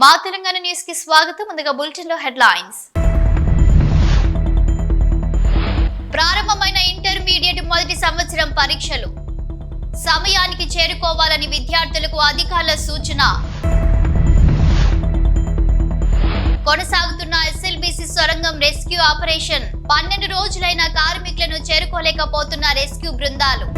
మా తెలంగాణ న్యూస్కి స్వాగతం. ముందుగా బులెటిన్లో హెడ్లైన్స్. ప్రారంభమైన ఇంటర్మీడియట్ మొదటి సంవత్సరం పరీక్షలు. సమయానికి చేరుకోవాలని విద్యార్థులకు అధికారుల సూచన. కొనసాగుతున్న ఎస్ఎల్బిసి సొరంగం రెస్క్యూ ఆపరేషన్. పన్నెండు రోజులైన కార్మికులను చేరుకోలేకపోతున్న రెస్క్యూ బృందాలు.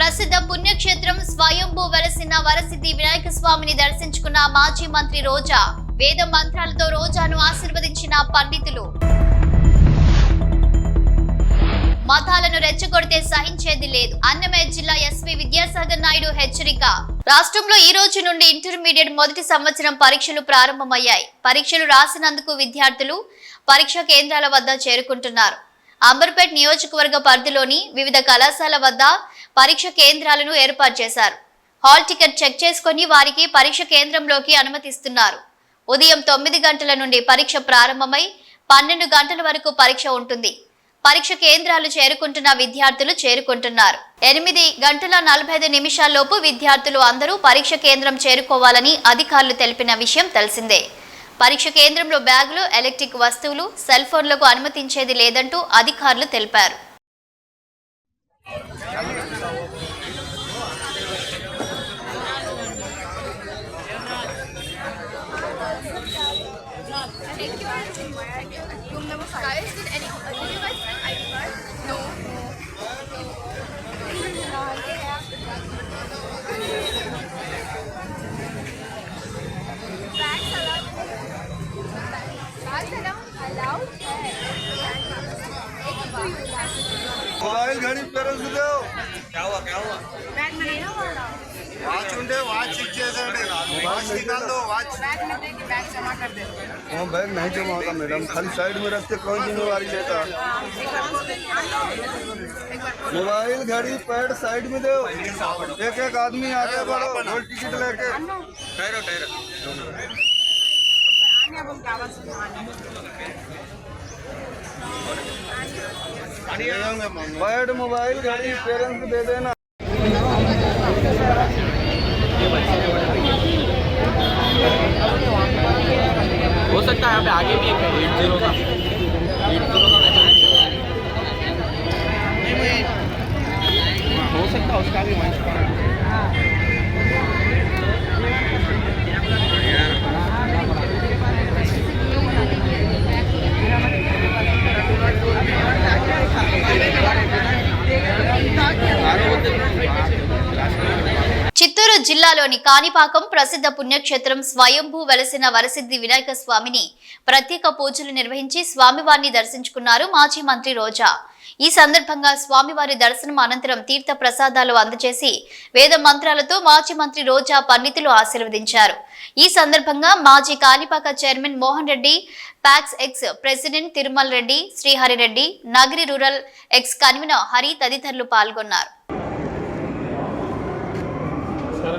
ప్రసిద్ధ పుణ్యక్షేత్రం స్వయంభూ వెలసిన వరసిద్ధి వినాయక స్వామిని దర్శించుకున్న మాజీ మంత్రి రోజా వేద మంత్రాలతో రోజాను ఆశీర్వదించిన పండితులు. మతాలను రెచ్చగొడితే సహించేది లేదు. అన్నమయ్య జిల్లా ఎస్పీ విద్యాసాగర్ నాయుడు హెచ్చరిక. రాష్ట్రంలో ఈ రోజు నుండి ఇంటర్మీడియట్ మొదటి సంవత్సరం పరీక్షలు ప్రారంభమయ్యాయి. పరీక్షలు రాసినందుకు విద్యార్థులు పరీక్షా కేంద్రాల వద్ద చేరుకుంటున్నారు. అంబర్పేట్ నియోజకవర్గ పరిధిలోని వివిధ కళాశాల వద్ద పరీక్ష కేంద్రాలను ఏర్పాటు చేశారు. హాల్ టికెట్ చెక్ చేసుకుని వారికి పరీక్ష కేంద్రంలోకి అనుమతిస్తున్నారు. ఉదయం తొమ్మిది గంటల నుండి పరీక్ష ప్రారంభమై పన్నెండు గంటల వరకు పరీక్ష ఉంటుంది. పరీక్ష కేంద్రాలు చేరుకుంటున్న విద్యార్థులు చేరుకుంటున్నారు. ఎనిమిది గంటల నలభై ఐదు నిమిషాల్లోపు విద్యార్థులు అందరూ పరీక్ష కేంద్రం చేరుకోవాలని అధికారులు తెలిపిన విషయం తెలిసిందే. పరీక్ష కేంద్రంలో బ్యాగులు ఎలక్ట్రిక్ వస్తువులు సెల్ ఫోన్లకు అనుమతించేది లేదంటూ అధికారులు తెలిపారు. Guys, did any did you guys bring ID card? No. Bags allowed? Bags allowed? Allowed? Mobile घड़ी पेरेंट्स दो क्या हुआ क्या हुआ बैग में लेना पड़ा వాచ్ ఉంటే వాచ్ చెక్ निकाल दो बैग नहीं जमा हाँ होता मैडम। खाली साइड में रखते कौन जिम्मेवारी देता मोबाइल घड़ी पैड साइड में दो। एक एक आदमी आगे बढ़ो टिकट लेके। पैड मोबाइल घड़ी पेरेंट्स दे देना। कितना यहाँ पे आगे भी एक है एट जीरो का एट जीरो का हो सकता है उसका भी मंच पर Yeah. జిల్లాలోని కాణిపాకం ప్రసిద్ధ పుణ్యక్షేత్రం స్వయంభూ వెలసిన వరసిద్ధి వినాయక స్వామిని ప్రత్యేక పూజలు నిర్వహించి స్వామివారిని దర్శించుకున్నారు మాజీ మంత్రి రోజా. ఈ సందర్భంగా స్వామివారి దర్శనం అనంతరం తీర్థ ప్రసాదాలు అందజేసి వేద మంత్రాలతో మాజీ మంత్రి రోజా పండితులు ఆశీర్వదించారు. ఈ సందర్భంగా మాజీ Kanipaka chairman Mohan Reddy PACS ex president Tirumala Reddy Srihari Reddy Nagari rural ex convener Hari తదితరులు పాల్గొన్నారు.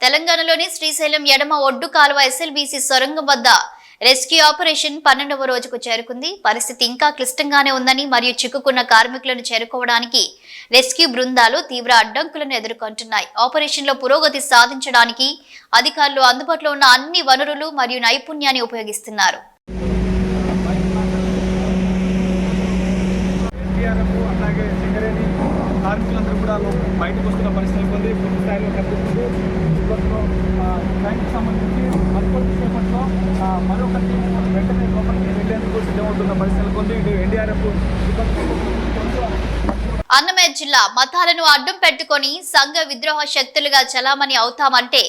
తెలంగాణలోని శ్రీశైలం ఎడమ ఒడ్డు కాలువ ఎస్ఎల్బీసీ సొరంగం వద్ద రెస్క్యూ ఆపరేషన్ పన్నెండవ రోజుకు చేరుకుంది. పరిస్థితి ఇంకా క్లిష్టంగానే ఉందని మరియు చిక్కుకున్న కార్మికులను చేరుకోవడానికి రెస్క్యూ బృందాలు తీవ్ర అడ్డంకులను ఎదుర్కొంటున్నాయి. ఆపరేషన్లో పురోగతి సాధించడానికి అధికారులు అందుబాటులో ఉన్న అన్ని వనరులు మరియు నైపుణ్యాన్ని ఉపయోగిస్తున్నారు. అందరూ కూడా బయటకు వస్తున్న పరిస్థితి ఉంది. పూర్తి స్థాయిలో కనిపిస్తుంది. ఇప్పట్లో ఆ, సంబంధించి మరికొద్ది సేపట్లో మరొక టీం వెంటనే లోపలికి వెళ్ళేందుకు సిద్ధమవుతున్న పరిస్థితి ఉంది. ఇటు ఎన్డీఆర్ఎఫ్ అన్నమయ్య జిల్లా మతాలను అడ్డం పెట్టుకొని సంఘ విద్రోహ శక్తులుగా చలామణి అవుతామంటే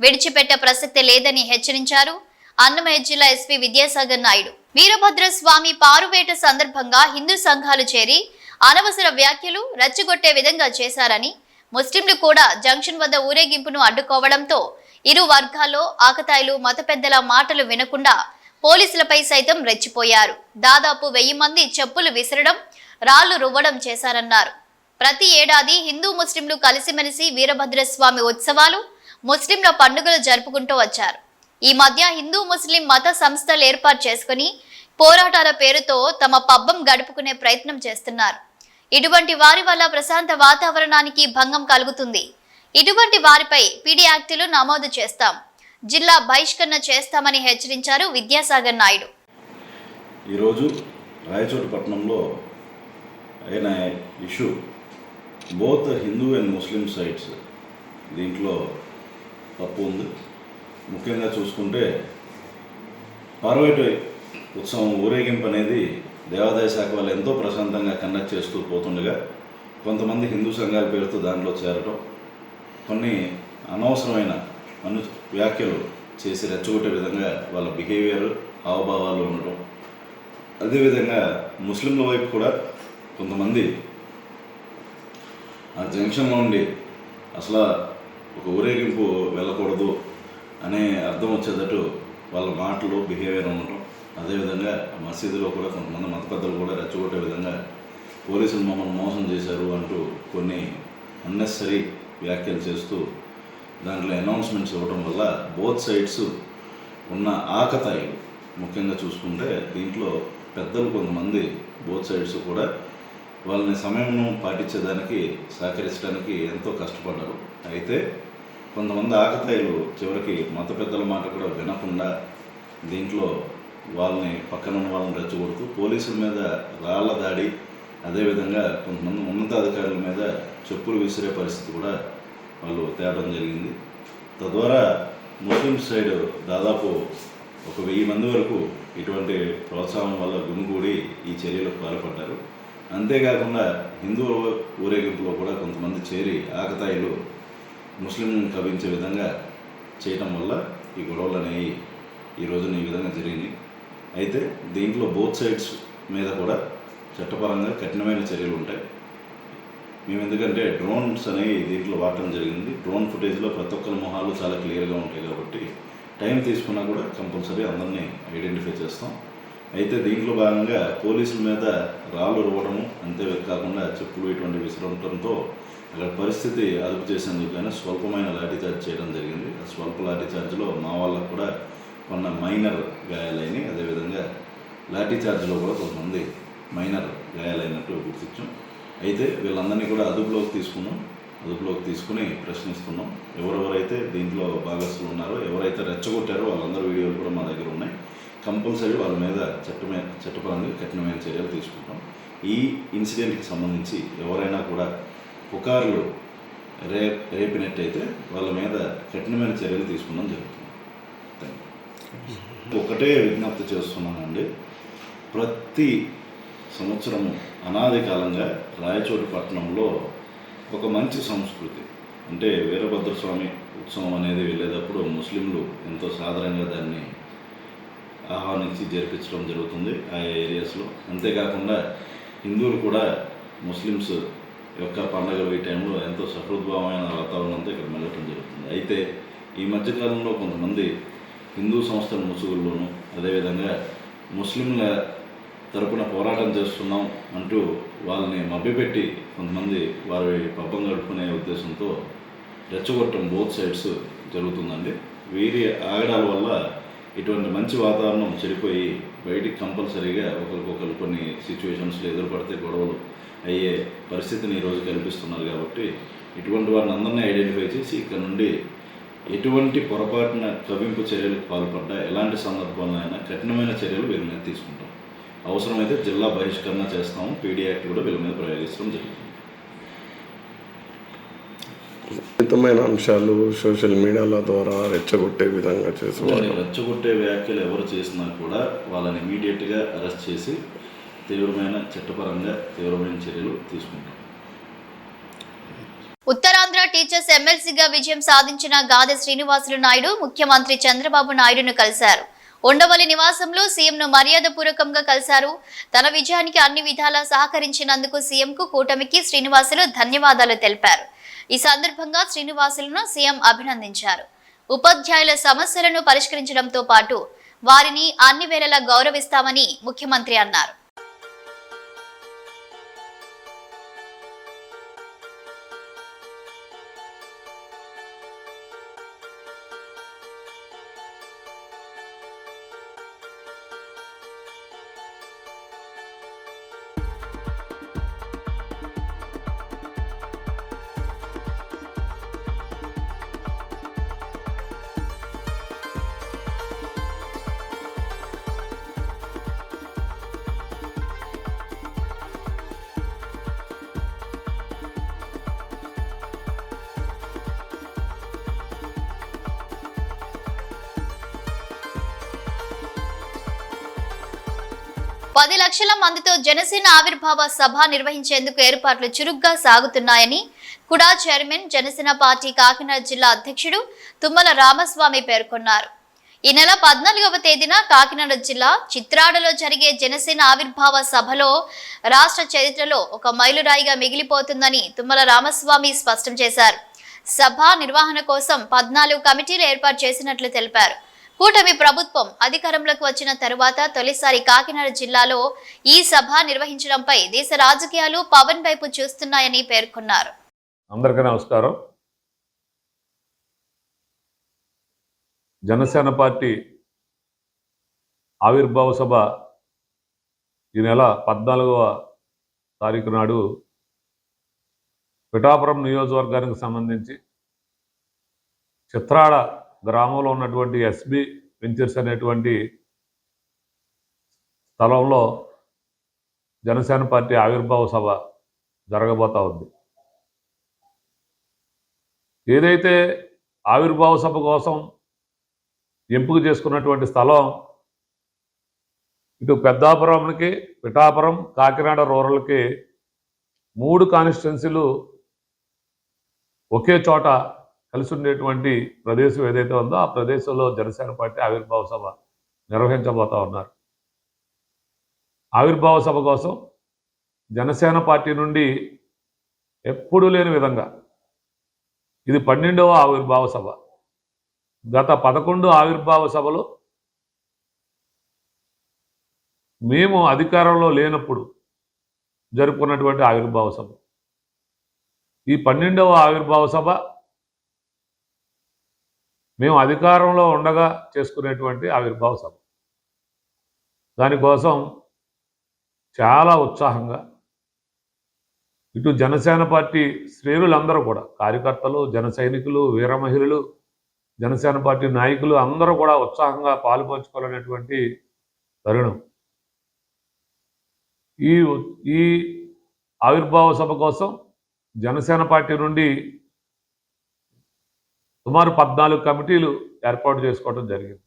విడిచిపెట్టే ప్రసక్తి లేదని హెచ్చరించారు అన్నమయ్య జిల్లా ఎస్పీ విద్యాసాగర్ నాయుడు. వీరభద్ర స్వామి పారువేట సందర్భంగా హిందూ సంఘాలు చేరి అనవసర వ్యాఖ్యలు రచ్చగొట్టే విధంగా చేశారని ముస్లింలు కూడా జంక్షన్ వద్ద ఊరేగింపును అడ్డుకోవడంతో ఇరు వర్గాల్లో ఆకతాయిలు మత పెద్దల మాటలు వినకుండా పోలీసులపై సైతం రెచ్చిపోయారు. దాదాపు వెయ్యి మంది చెప్పులు విసరడం రాళ్ళు రువ్వడం చేశారన్నారు. ప్రతి ఏడాది హిందూ ముస్లింలు కలిసిమెలిసి వీరభద్రస్వామి ఉత్సవాలు ముస్లింల పండుగలు జరుపుకుంటూ వచ్చారు. ఈ మధ్య హిందూ ముస్లిం మత సంస్థలు ఏర్పాటు చేసుకుని పోరాటాల పేరుతో తమ పబ్బం గడుపుకునే ప్రయత్నం చేస్తున్నారు. ఇటువంటి వారి వల్ల ప్రశాంత వాతావరణానికి భంగం కలుగుతుంది. ఇటువంటి వారిపై పీడీ యాక్టులు నమోదు చేస్తాం. జిల్లా బహిష్కరణ చేస్తామని హెచ్చరించారు విద్యాసాగర్ నాయుడు. ఈరోజు రాయచోటి పట్టణంలో అయిన issue both Hindu and Muslim sides దీంట్లో తప్పు ఉంది. ముఖ్యంగా చూసుకుంటే పార్వైట్ ఉత్సవం ఊరేగింపు అనేది దేవాదాయ శాఖ వాళ్ళు ఎంతో ప్రశాంతంగా కండక్ట్ చేస్తూ పోతుండగా కొంతమంది హిందూ సంఘాల పేరుతో దాంట్లో చేరటం కొన్ని అనవసరమైన అను వ్యాఖ్యలు చేసి రెచ్చగొట్టే విధంగా వాళ్ళ బిహేవియర్ హావభావాలు ఉండటం. అదేవిధంగా ముస్లింల వైపు కూడా కొంతమంది ఆ జంక్షన్లో ఉండి అసలు ఒక ఊరేగింపు వెళ్ళకూడదు అనే అర్థం వచ్చేటట్టు వాళ్ళ మాటలు బిహేవియర్ ఉండటం. అదేవిధంగా మసీదులో కూడా కొంతమంది మత పెద్దలు కూడా రెచ్చగొట్టే విధంగా పోలీసులు మమ్మల్ని మోసం చేశారు అంటూ కొన్ని అన్నెసరీ వ్యాఖ్యలు చేస్తూ దాంట్లో అనౌన్స్మెంట్స్ ఇవ్వడం వల్ల బోత్ సైడ్స్ ఉన్న ఆకతాయిలు ముఖ్యంగా చూసుకుంటే దీంట్లో పెద్దలు కొంతమంది బోత్ సైడ్స్ కూడా వాళ్ళని సమయంను పాటించేదానికి సహకరించడానికి ఎంతో కష్టపడ్డారు. అయితే కొంతమంది ఆకతాయిలు చివరికి మత పెద్దల మాట కూడా వినకుండా దీంట్లో వాళ్ళని పక్కన ఉన్న వాళ్ళని రెచ్చగొడుతూ పోలీసుల మీద రాళ్ళ దాడి అదేవిధంగా కొంతమంది ఉన్నతాధికారుల మీద చెప్పులు విసిరే పరిస్థితి కూడా వాళ్ళు తేవడం జరిగింది. తద్వారా ముస్లిం సైడ్ దాదాపు ఒక వెయ్యి మంది వరకు ఇటువంటి ప్రోత్సాహం వల్ల గుమిగూడి ఈ చర్యలకు పాల్పడ్డారు. అంతేకాకుండా హిందువుల ఊరేగింపులో కూడా కొంతమంది చేరి ఆకతాయిలు ముస్లింలను కవించే విధంగా చేయటం వల్ల ఈ గొడవలు అనేవి ఈ రోజున ఈ విధంగా జరిగినాయి. అయితే దీంట్లో బోత్ సైడ్స్ మీద కూడా చట్టపరంగా కఠినమైన చర్యలు ఉంటాయి. మేము ఎందుకంటే డ్రోన్స్ అనేవి దీంట్లో వాడటం జరిగింది. డ్రోన్ ఫుటేజ్లో ప్రతి ఒక్కరి మొహాలు చాలా క్లియర్గా ఉంటాయి కాబట్టి టైం తీసుకున్నా కూడా కంపల్సరీ అందరినీ ఐడెంటిఫై చేస్తాం. అయితే దీంట్లో భాగంగా పోలీసుల మీద రాళ్ళు రువ్వడము అంతే కాకుండా చెప్పులు ఇటువంటి విసరడంతో అక్కడ పరిస్థితి అదుపు చేసేందుకు కానీ స్వల్పమైన లాఠీచార్జ్ చేయడం జరిగింది. ఆ స్వల్ప లాఠీచార్జ్లో మా వాళ్ళకు కూడా కొన్న మైనర్ గాయాలైనవి అదేవిధంగా లాఠీ లాఠీచార్జ్లో కూడా కొంతమంది మైనర్ గాయాలైనట్టు గుర్తించాం. అయితే వీళ్ళందరినీ కూడా అదుపులోకి తీసుకున్నాం. అదుపులోకి తీసుకుని ప్రశ్నిస్తున్నాం. ఎవరెవరైతే దీంట్లో భాగస్తులు ఉన్నారో ఎవరైతే రెచ్చగొట్టారో వాళ్ళందరూ వీడియోలు కూడా మా దగ్గర ఉన్నాయి. కంపల్సరీ వాళ్ళ మీద చట్టమే చట్టపరంగా కఠినమైన చర్యలు తీసుకుంటాం. ఈ ఇన్సిడెంట్కి సంబంధించి ఎవరైనా కూడా పుకార్లు రే రేపినట్టయితే వాళ్ళ మీద కఠినమైన చర్యలు తీసుకోవడం జరుగుతుంది. ఒకటే విజ్ఞప్తి చేస్తున్నానండి. ప్రతి సంవత్సరము అనాది కాలంగా రాయచోటి పట్టణంలో ఒక మంచి సంస్కృతి అంటే వీరభద్రస్వామి ఉత్సవం అనేది వెళ్ళేటప్పుడు ముస్లింలు ఎంతో సాధారణంగా దాన్ని ఆహ్వానించి జరిపించడం జరుగుతుంది ఆ ఏరియాస్లో. అంతేకాకుండా హిందువులు కూడా ముస్లిమ్స్ యొక్క పండగలు ఈ టైంలో ఎంతో సహృద్భావమైన వాతావరణంతో ఇక్కడ మెల్లటం జరుగుతుంది. అయితే ఈ మధ్యకాలంలో కొంతమంది హిందూ సంస్థల ముసుగుల్లోనూ అదేవిధంగా ముస్లింల తరపున పోరాటం చేస్తున్నాం అంటూ వాళ్ళని మభ్యపెట్టి కొంతమంది వారి పబ్బం గడుపుకునే ఉద్దేశంతో రెచ్చగొట్టడం బోత్ సైడ్స్ జరుగుతుందండి. వీరి ఆగడాల వల్ల ఇటువంటి మంచి వాతావరణం చెడిపోయి బయటికి కంపల్సరీగా ఒకరికొకరు కొన్ని సిచ్యువేషన్స్లో ఎదురుపడితే గొడవలు అయ్యే పరిస్థితిని ఈరోజు కల్పిస్తున్నారు కాబట్టి ఇటువంటి వారిని అందరినీ ఐడెంటిఫై చేసి ఇక్కడ నుండి ఎటువంటి పొరపాటున కవింపు చర్యలకు పాల్పడ్డా ఎలాంటి సందర్భంలో అయినా కఠినమైన చర్యలు వీరి మీద తీసుకుంటాం. అవసరమైతే జిల్లా బహిష్కరణ చేస్తాము పీడీ యాక్ట్ కూడా వీళ్ళ మీద ప్రయోగించడం జరుగుతుంది. అంశాలు సోషల్ మీడియాల ద్వారా రెచ్చగొట్టే విధంగా చేసేవారు. రెచ్చగొట్టే వ్యాఖ్యలు ఎవరు చేసినా కూడా వాళ్ళని ఇమీడియట్గా అరెస్ట్ చేసి తీవ్రమైన చట్టపరంగా తీవ్రమైన చర్యలు తీసుకుంటాం. ఉత్తరాంధ్ర టీచర్స్ ఎమ్మెల్సీగా విజయం సాధించిన గాదె శ్రీనివాసులు నాయుడు ముఖ్యమంత్రి చంద్రబాబు నాయుడును కలిశారు. ఉండవల్లి నివాసంలో సీఎంను మర్యాదపూర్వకంగా కలిశారు. తన విజయానికి అన్ని విధాలా సహకరించినందుకు సీఎంకు కూటమికి శ్రీనివాసులు ధన్యవాదాలు తెలిపారు. ఈ సందర్భంగా శ్రీనివాసులను సీఎం అభినందించారు. ఉపాధ్యాయుల సమస్యలను పరిష్కరించడంతో పాటు వారిని అన్ని వేళలా గౌరవిస్తామని ముఖ్యమంత్రి అన్నారు. పది లక్షల మందితో జనసేన ఆవిర్భావ సభ నిర్వహించేందుకు ఏర్పాట్లు చురుగ్గా సాగుతున్నాయని కుడా చైర్మన్ జనసేన పార్టీ కాకినాడ జిల్లా అధ్యక్షుడు తుమ్మల రామస్వామి పేర్కొన్నారు. ఈ నెల పద్నాలుగవ తేదీన కాకినాడ జిల్లా చిత్రాడలో జరిగే జనసేన ఆవిర్భావ సభలో రాష్ట్ర చరిత్రలో ఒక మైలురాయిగా మిగిలిపోతుందని తుమ్మల రామస్వామి స్పష్టం చేశారు. సభ నిర్వహణ కోసం పద్నాలుగు కమిటీలు ఏర్పాటు చేసినట్లు తెలిపారు. కూటమి ప్రభుత్వం అధికారంలోకి వచ్చిన తరువాత తొలిసారి కాకినాడ జిల్లాలో ఈ సభ నిర్వహించడంపై దేశ రాజకీయాలు పవన్ వైపు చూస్తున్నాయని పేర్కొన్నారు. అందరికీ నమస్కారం. జనసేన పార్టీ ఆవిర్భావ సభ ఈ నెల పద్నాలుగవ తారీఖు నాడు పిఠాపురం నియోజకవర్గానికి సంబంధించి చిత్రాడ గ్రామంలో ఉన్నటువంటి ఎస్బి వెంచర్స్ అనేటువంటి స్థలంలో జనసేన పార్టీ ఆవిర్భావ సభ జరగబోతా ఉంది. ఏదైతే ఆవిర్భావ సభ కోసం ఎంపిక చేసుకున్నటువంటి స్థలం ఇటు పెద్దాపురంకి పిఠాపురం కాకినాడ రూరల్కి మూడు కాన్స్టిట్యున్సీలు ఒకే చోట కలిసి ఉండేటువంటి ప్రదేశం ఏదైతే ఉందో ఆ ప్రదేశంలో జనసేన పార్టీ ఆవిర్భావ సభ నిర్వహించబోతా ఉన్నారు. ఆవిర్భావ సభ కోసం జనసేన పార్టీ నుండి ఎప్పుడూ లేని విధంగా ఇది పన్నెండవ ఆవిర్భావ సభ. గత పదకొండు ఆవిర్భావ సభలు మేము అధికారంలో లేనప్పుడు జరుపుకున్నటువంటి ఆవిర్భావ సభ. ఈ పన్నెండవ ఆవిర్భావ సభ మేము అధికారంలో ఉండగా చేసుకునేటువంటి ఆవిర్భావ సభ దానికోసం చాలా ఉత్సాహంగా ఇటు జనసేన పార్టీ శ్రేణులందరూ కూడా కార్యకర్తలు జన సైనికులు వీర మహిళలు జనసేన పార్టీ నాయకులు అందరూ కూడా ఉత్సాహంగా పాలుపంచుకోవాలనేటువంటి తరుణం. ఈ ఈ ఆవిర్భావ సభ కోసం జనసేన పార్టీ నుండి సుమారు పద్నాలుగు కమిటీలు ఏర్పాటు చేసుకోవడం జరిగింది.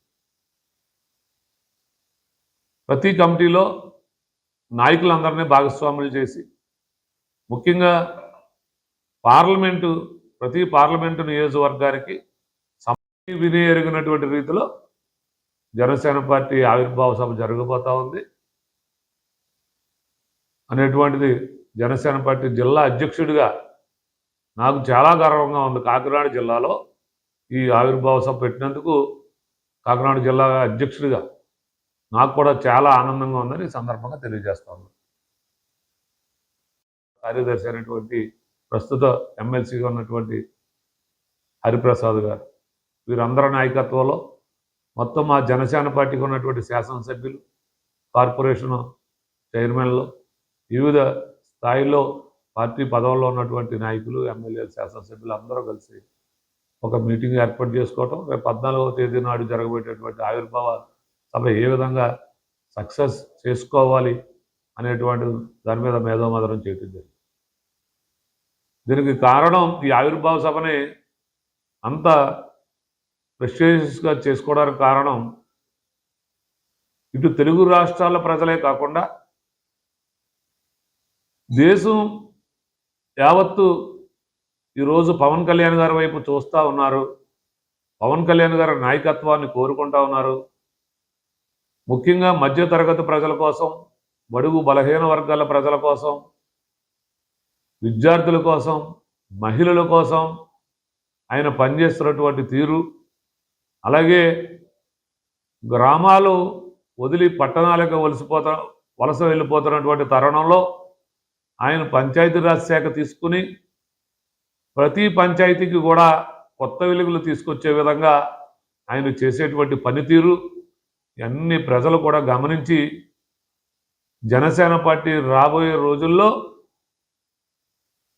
ప్రతి కమిటీలో నాయకులందరినీ భాగస్వాములు చేసి ముఖ్యంగా పార్లమెంటు ప్రతి పార్లమెంటు నియోజకవర్గానికి సమయం వినియోగినటువంటి రీతిలో జనసేన పార్టీ ఆవిర్భావ సభ జరగబోతా ఉంది. అనేటువంటిది జనసేన పార్టీ జిల్లా అధ్యక్షుడిగా నాకు చాలా గర్వంగా ఉంది. కాకినాడ జిల్లాలో ఈ ఆవిర్భావ సభ పెట్టినందుకు కాకినాడ జిల్లా అధ్యక్షుడిగా నాకు కూడా చాలా ఆనందంగా ఉందని సందర్భంగా తెలియజేస్తాను కార్యదర్శి అయినటువంటి ప్రస్తుత ఎమ్మెల్సీగా ఉన్నటువంటి హరిప్రసాద్ గారు వీరందరి నాయకత్వంలో మొత్తం మా జనసేన పార్టీకి ఉన్నటువంటి శాసనసభ్యులు కార్పొరేషన్ చైర్మన్లు వివిధ స్థాయిలో పార్టీ పదవుల్లో ఉన్నటువంటి నాయకులు ఎమ్మెల్యేలు శాసనసభ్యులు అందరూ కలిసి ఒక మీటింగ్ ఏర్పాటు చేసుకోవటం రేపు పద్నాలుగవ తేదీ నాడు జరగబోయేటటువంటి ఆవిర్భావ సభ ఏ విధంగా సక్సెస్ చేసుకోవాలి అనేటువంటి దాని మీద మేధోమదనం చేయటం జరిగింది. దీనికి కారణం ఈ ఆవిర్భావ సభని అంత ప్రెస్టీజియస్గా చేసుకోవడానికి కారణం ఇటు తెలుగు రాష్ట్రాల ప్రజలే కాకుండా దేశం యావత్తు ఈరోజు పవన్ కళ్యాణ్ గారి వైపు చూస్తూ ఉన్నారు. పవన్ కళ్యాణ్ గారి నాయకత్వాన్ని కోరుకుంటా ఉన్నారు. ముఖ్యంగా మధ్యతరగతి ప్రజల కోసం బడుగు బలహీన వర్గాల ప్రజల కోసం విద్యార్థుల కోసం మహిళల కోసం ఆయన పనిచేస్తున్నటువంటి తీరు. అలాగే గ్రామాలు వదిలి పట్టణాలకు వలసిపోత వలస వెళ్ళిపోతున్నటువంటి తరుణంలో ఆయన పంచాయతీరాజ్ శాఖ తీసుకుని ప్రతి పంచాయతీకి కూడా కొత్త వెలుగులు తీసుకొచ్చే విధంగా ఆయన చేసేటువంటి పనితీరు అన్ని ప్రజలు కూడా గమనించి జనసేన పార్టీ రాబోయే రోజుల్లో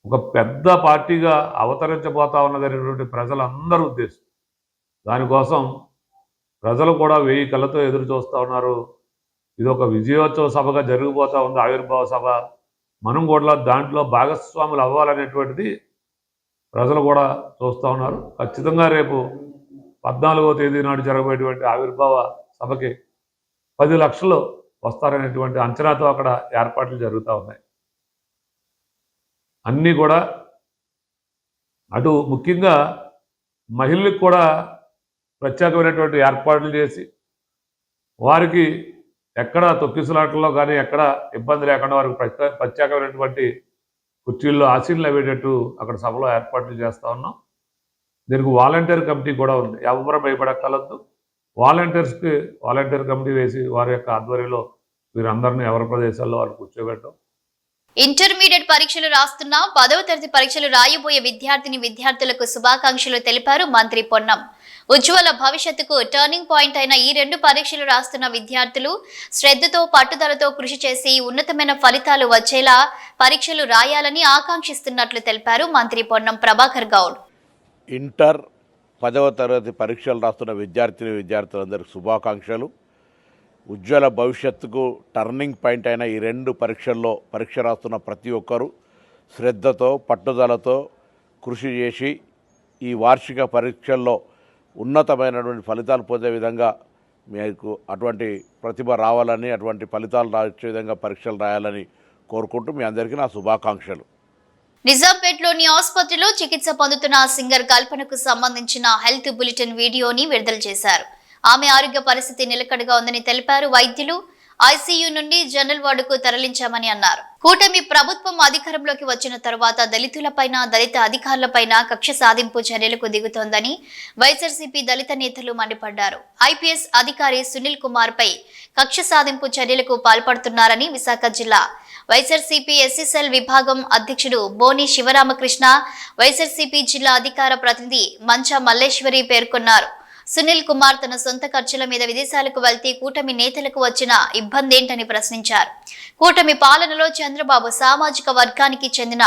ఒక పెద్ద పార్టీగా అవతరించబోతా ఉన్నదనేటువంటి ప్రజలందరూ ఉద్దేశం. దానికోసం ప్రజలు కూడా వెయ్యి కళ్ళతో ఎదురు చూస్తూ ఉన్నారు. ఇది ఒక విజయోత్సవ సభగా జరిగిపోతూ ఉంది ఆవిర్భావ సభ. మనం కూడా దాంట్లో భాగస్వాములు అవ్వాలనేటువంటిది ప్రజలు కూడా చూస్తూ ఉన్నారు. ఖచ్చితంగా రేపు పద్నాలుగో తేదీ నాడు జరగబోయేటువంటి ఆవిర్భావ సభకి పది లక్షలు వస్తారనేటువంటి అంచనాతో అక్కడ ఏర్పాట్లు జరుగుతూ ఉన్నాయి. అన్నీ కూడా అటు ముఖ్యంగా మహిళలకు కూడా ప్రత్యేకమైనటువంటి ఏర్పాట్లు చేసి వారికి ఎక్కడ తొక్కిసలాటల్లో కానీ ఎక్కడ ఇబ్బంది లేకుండా వారికి ప్రత్యేక ప్రత్యేకమైనటువంటి కుర్చీల్లో ఆశీనులు అయ్యేటట్టు అక్కడ సభలో ఏర్పాట్లు చేస్తూ ఉన్నాం. దీనికి వాలంటీర్ కమిటీ కూడా ఉంది. ఎవరు భయపడక్కలద్దు వాలంటీర్స్కి వాలంటీర్ కమిటీ వేసి వారి యొక్క ఆధ్వర్యంలో వీరందరినీ ఎవరి ప్రదేశాల్లో వారు కూర్చోబెట్టడం. ఇంటర్మీడియట్ పరీక్షలు రాస్తున్న పదవ తరగతి పరీక్షలు రాయబోయే విద్యార్థిని విద్యార్థులకు శుభాకాంక్షలు తెలిపారు మంత్రి పొన్నం. ఉజ్వల భవిష్యత్తుకు టర్నింగ్ పాయింట్ అయిన ఈ రెండు పరీక్షలు రాస్తున్న విద్యార్థులు శ్రద్ధతో పట్టుదలతో కృషి చేసి ఉన్నతమైన ఫలితాలు వచ్చేలా పరీక్షలు రాయాలని ఆకాంక్షిస్తున్నట్లు తెలిపారు మంత్రి పొన్నం ప్రభాకర్ గౌడ్. ఇంటర్ పదవ తరగతి పరీక్షలు రాస్తున్న విద్యార్థిని విద్యార్థులందరికీ శుభాకాంక్షలు. ఉజ్వల భవిష్యత్తుకు టర్నింగ్ పాయింట్ అయిన ఈ రెండు పరీక్షల్లో పరీక్ష రాస్తున్న ప్రతి ఒక్కరూ శ్రద్ధతో పట్టుదలతో కృషి చేసి ఈ వార్షిక పరీక్షల్లో ఉన్నతమైనటువంటి ఫలితాలు పొందే విధంగా మీకు అటువంటి ప్రతిభ రావాలని అటువంటి ఫలితాలు రాసే విధంగా పరీక్షలు రాయాలని కోరుకుంటూ మీ అందరికీ నా శుభాకాంక్షలు. నిజాంపేట్లోని ఆసుపత్రిలో చికిత్స పొందుతున్న సింగర్ కల్పనకు సంబంధించిన హెల్త్ బులెటిన్ వీడియోని విడుదల చేశారు. ఆమె ఆరోగ్య పరిస్థితి నిలకడగా ఉందని తెలిపారు వైద్యులు. ఐసీయూ నుండి జనరల్ వార్డుకు తరలించామని అన్నారు. కూటమి ప్రభుత్వం అధికారంలోకి వచ్చిన తరువాత దళితులపైన దళిత అధికారులపైన కక్ష సాధింపు చర్యలకు దిగుతోందని వైఎస్ఆర్సీపీ దళిత నేతలు మండిపడ్డారు. ఐపీఎస్ అధికారి సునీల్ కుమార్ పై కక్ష సాధింపు చర్యలకు పాల్పడుతున్నారని విశాఖ జిల్లా వైఎస్ఆర్సీపీ ఎస్ఎస్ఎల్ విభాగం అధ్యక్షుడు బోని శివరామకృష్ణ వైఎస్ఆర్సీపీ జిల్లా అధికార ప్రతినిధి మంచా మల్లేశ్వరి పేర్కొన్నారు. సునీల్ కుమార్ తన సొంత ఖర్చుల మీద విదేశాలకు వెళ్తే కూటమి నేతలకు వచ్చిన ఇబ్బంది ఏంటని ప్రశ్నించారు. కూటమి పాలనలో చంద్రబాబు సామాజిక వర్గానికి చెందిన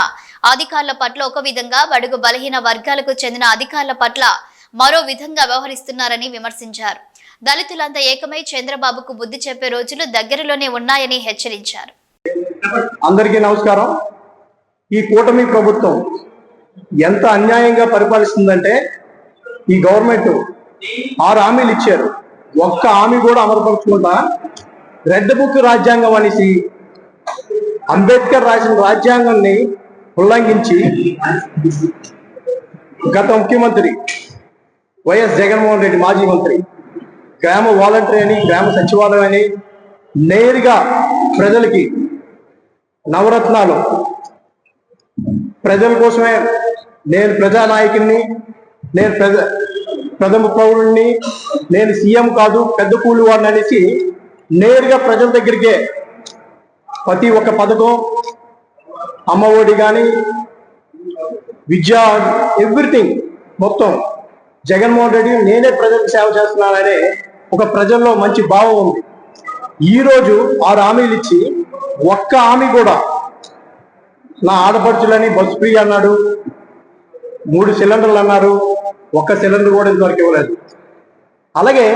అధికారుల పట్ల ఒక విధంగా బడుగు బలహీన వర్గాలకు చెందిన అధికారుల పట్ల మరో విధంగా వ్యవహరిస్తున్నారని విమర్శించారు. దళితులంతా ఏకమై చంద్రబాబుకు బుద్ధి చెప్పే రోజులు దగ్గరలోనే ఉన్నాయని హెచ్చరించారు. అందరికీ నమస్కారం. ఈ కూటమి ప్రభుత్వం ఎంత అన్యాయంగా పరిపాలిస్తుందంటే ఈ గవర్నమెంట్ ఆరు హామీలు ఇచ్చారు. ఒక్క హామీ కూడా అమలుపరచకుండా రెడ్ బుక్ రాజ్యాంగం అనేసి అంబేద్కర్ రాసిన రాజ్యాంగాన్ని ఉల్లంఘించి గత ముఖ్యమంత్రి వైఎస్ జగన్మోహన్ రెడ్డి మాజీ మంత్రి గ్రామ వాలంటరీ అని గ్రామ సచివాలయం అని నేరుగా ప్రజలకి నవరత్నాలు. ప్రజల కోసమే నేను ప్రజానాయకుడిని నేను ప్రజ ప్రథమ పౌరుణ్ణి నేను సీఎం కాదు పెద్ద కూలి వాడిని అనేసి నేరుగా ప్రజల దగ్గరికే ప్రతి ఒక్క పథకం అమ్మ ఒడి కానీ విద్యా ఎవ్రీథింగ్ మొత్తం జగన్మోహన్ రెడ్డి నేనే ప్రజలకు సేవ చేస్తున్నాననే ఒక ప్రజల్లో మంచి భావం ఉంది. ఈరోజు ఆరు హామీలు ఇచ్చి ఒక్క హామీ కూడా నా ఆడపడుచులని బస్సు ఫ్రీ అన్నాడు మూడు సిలిండర్లు అన్నారు. ఒక్క సిలిండర్ కూడా ఇంతవరకు ఇవ్వలేదు. అలాగే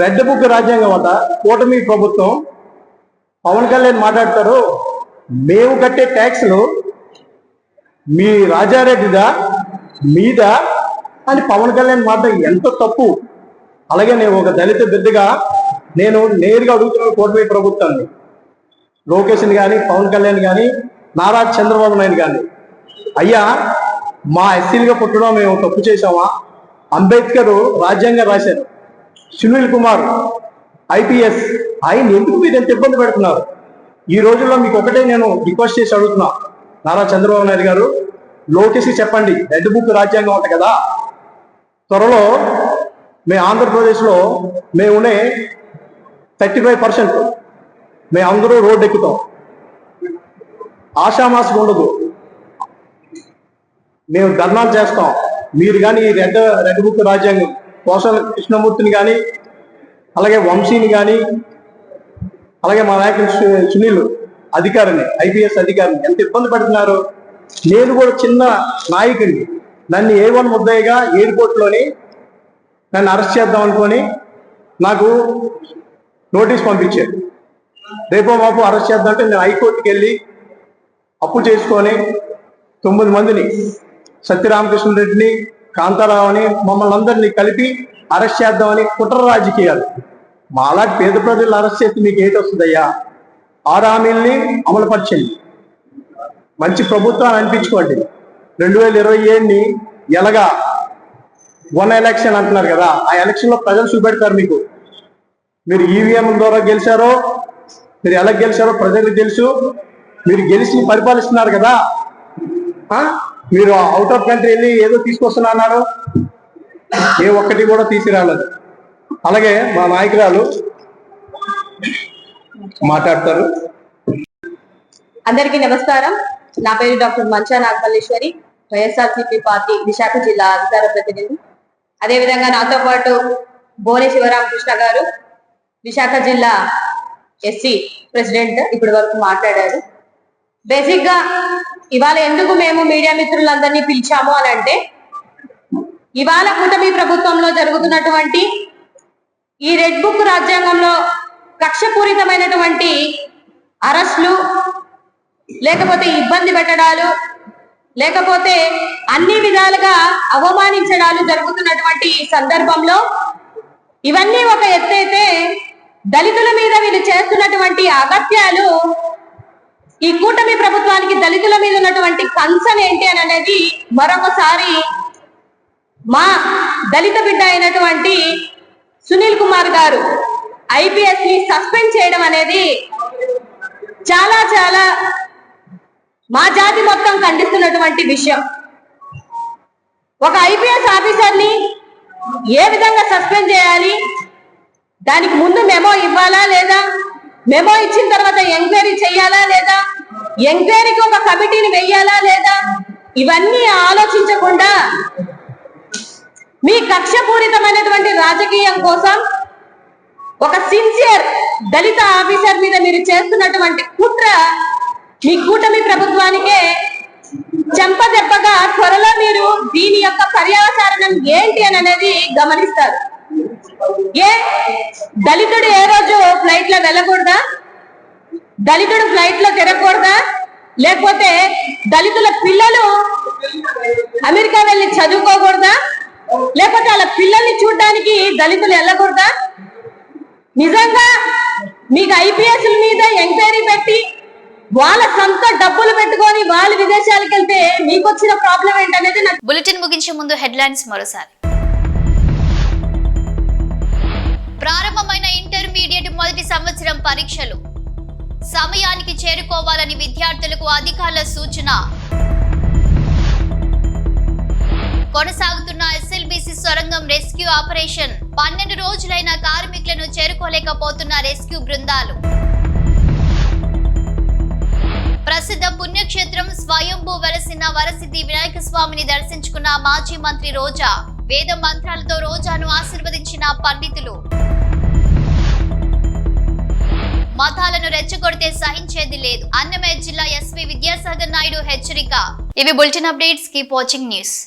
రెడ్ బుక్ రాజ్యాంగం వద్ద కూటమి ప్రభుత్వం పవన్ కళ్యాణ్ మాట్లాడతారు. మేము కట్టే ట్యాక్స్లు మీ రాజారెడ్డిదా మీద? అని పవన్ కళ్యాణ్ మాట ఎంత తప్పు. అలాగే నేను ఒక దళిత బిడ్డగా నేను నేరుగా అడుగుతున్నాను కూటమి ప్రభుత్వాన్ని. లోకేష్ని కానీ పవన్ కళ్యాణ్ కానీ నారా చంద్రబాబు నాయుడు కానీ అయ్యా మా ఎస్సీలుగా పుట్టడం మేము తప్పు చేశామా? అంబేద్కర్ రాజ్యాంగం రాశారు. సునీల్ కుమార్ ఐపీఎస్ ఆయన ఎందుకు మీరు ఎంత ఇబ్బంది పెడుతున్నారు? ఈ రోజుల్లో మీకు ఒకటే నేను రిక్వెస్ట్ చేసి అడుగుతున్నా. నారా చంద్రబాబు నాయుడు గారు లోకేష్కి చెప్పండి. రెడ్ బుక్ రాజ్యాంగం ఉంటుంది కదా? త్వరలో మేము ఆంధ్రప్రదేశ్లో మేమునే థర్టీ ఫైవ్ పర్సెంట్. మేము అందరూ రోడ్డు ఎక్కుతాం. ఆషామాసం ఉండదు. మేము ధర్నాలు చేస్తాం. మీరు కానీ ఈ రెడ్ రెడ్ బుక్ రాజ్యాంగం కోసల కృష్ణమూర్తిని కానీ అలాగే వంశీని కానీ అలాగే మా నాయకుడు సునీల్ అధికారిని ఐపీఎస్ అధికారిని ఎంత ఇబ్బంది పడుతున్నారు నేను కూడా చిన్న నాయకుడిని. నన్ను ఏ వన్ ముద్దయ్యగా ఎయిర్పోర్ట్లోని నన్ను అరెస్ట్ చేద్దాం అనుకొని నాకు నోటీస్ పంపించారు. రేపో మాపు అరెస్ట్ చేద్దాం అంటే నేను హైకోర్టుకి వెళ్ళి అప్పు చేసుకొని తొమ్మిది మందిని సత్యరామకృష్ణ రెడ్డిని కాంతారావుని మమ్మల్ని అందరినీ కలిపి అరెస్ట్ చేద్దామని కుట్ర రాజకీయాలు. మాలాంటి పేద ప్రజలు అరెస్ట్ చేస్తే మీకు ఏంటి వస్తుందయ్యా? ఆరు హామీల్ని అమలుపరచండి. మంచి ప్రభుత్వాన్ని అనిపించుకోండి. రెండు వేల ఇరవై ఏడుని ఎలాగా వన్ ఎలక్షన్ అంటున్నారు కదా ఆ ఎలక్షన్లో ప్రజలు చూపెడతారు మీకు. మీరు ఈవీఎం ద్వారా గెలిచారో మీరు ఎలా గెలిచారో ప్రజలకు తెలుసు. మీరు గెలిచి పరిపాలిస్తున్నారు కదా. మీరు అవుట్ ఆఫ్ కంట్రీ వెళ్ళి ఏదో తీసుకొస్తున్నా అన్నారు ఏ ఒక్కటి కూడా తీసుకురాలేదు. అలాగే మా నాయకురాలు మాట్లాడతారు. అందరికీ నమస్కారం. నా పేరు డాక్టర్ మంచా నాగమల్లేశ్వరి వైఎస్ఆర్సీపీ పార్టీ విశాఖ జిల్లా అధికార ప్రతినిధి. అదేవిధంగా నాతో పాటు బోని శివరామకృష్ణ గారు విశాఖ జిల్లా ఎస్సీ ప్రెసిడెంట్ ఇప్పటి వరకు మాట్లాడారు. బేసిక్గా ఇవాళ ఎందుకు మేము మీడియా మిత్రులందరినీ పిలిచాము అని అంటే ఇవాళ కూటమి ప్రభుత్వంలో జరుగుతున్నటువంటి ఈ రెడ్ బుక్ రాజ్యాంగంలో కక్షపూరితమైనటువంటి అరెస్టులు లేకపోతే ఇబ్బంది పెట్టడాలు లేకపోతే అన్ని విధాలుగా అవమానించడాలు జరుగుతున్నటువంటి సందర్భంలో ఇవన్నీ ఒక ఎత్తైతే దళితుల మీద వీళ్ళు చేస్తున్నటువంటి అగత్యాలు ఈ కూటమి ప్రభుత్వానికి దళితుల మీద ఉన్నటువంటి కన్సర్న్ ఏంటి అని అనేది మరొకసారి మా దళిత బిడ్డ అయినటువంటి సునీల్ కుమార్ గారు ఐపీఎస్ని సస్పెండ్ చేయడం అనేది చాలా చాలా మా జాతి మొత్తం ఖండిస్తున్నటువంటి విషయం. ఒక ఐపీఎస్ ఆఫీసర్ని ఏ విధంగా సస్పెండ్ చేయాలి? దానికి ముందు మెమో ఇవ్వాలా లేదా? మెమో ఇచ్చిన తర్వాత ఎంక్వైరీ చేయాలా లేదా? ఎంక్వైరీకి ఒక కమిటీని వెయ్యాలా లేదా? ఇవన్నీ ఆలోచించకుండా మీ కక్షపూరితమైనటువంటి రాజకీయం కోసం ఒక సిన్సియర్ దళిత ఆఫీసర్ మీద మీరు చేస్తున్నటువంటి కుట్ర మీ కూటమి ప్రభుత్వానికే చెంపదెబ్బగా త్వరలో మీరు దీని యొక్క పర్యవసానం ఏంటి అని అనేది గమనిస్తారు. ఏ? దళితుడు ఏ రోజు ఫ్లైట్లో వెళ్ళకూడదా? దళితుడు ఫ్లైట్లో తిరగకూడదా లేకపోతే దళితుల పిల్లలు అమెరికా వెళ్ళి చదువుకోకూడదా? లేకపోతే వాళ్ళ పిల్లల్ని చూడడానికి దళితులు వెళ్ళకూడదా? నిజంగా మీకు ఐపీఎస్ మీద ఎంక్వైరీ పెట్టి వాళ్ళ సొంత డబ్బులు పెట్టుకొని వాళ్ళు విదేశాలకు వెళ్తే మీకు వచ్చిన ప్రాబ్లం ఏంటనేది నాకు బులెటిన్ ముగించే ముందు హెడ్లైన్స్ మరోసారి. ప్రారంభమైన ఇంటర్మీడియట్ మొదటి సంవత్సరం పరీక్షలు. సమయానికి చేరుకోవాలని విద్యార్థులకు అధికారుల సూచన. కొనసాగుతున్న ఎస్ఎల్బిసి సొరంగం రెస్క్యూ ఆపరేషన్. పన్నెండు రోజులైన కార్మికులను చేరుకోలేకపోతున్న రెస్క్యూ బృందాలు. ప్రసిద్ధ పుణ్యక్షేత్రం స్వయంభూ వెలసిన వరసిద్ధి వినాయక స్వామిని దర్శించుకున్న మాజీ మంత్రి రోజా. వేద మంత్రాలతో రోజాను ఆశీర్వదించిన పండితులు. మతాలను రెచ్చగొడితే సహించేది లేదు. అన్నమయ్య జిల్లా ఎస్పీ విద్యాసాగర్ నాయుడు హెచ్చరిక. ఇవి bulletin updates. Keep watching news.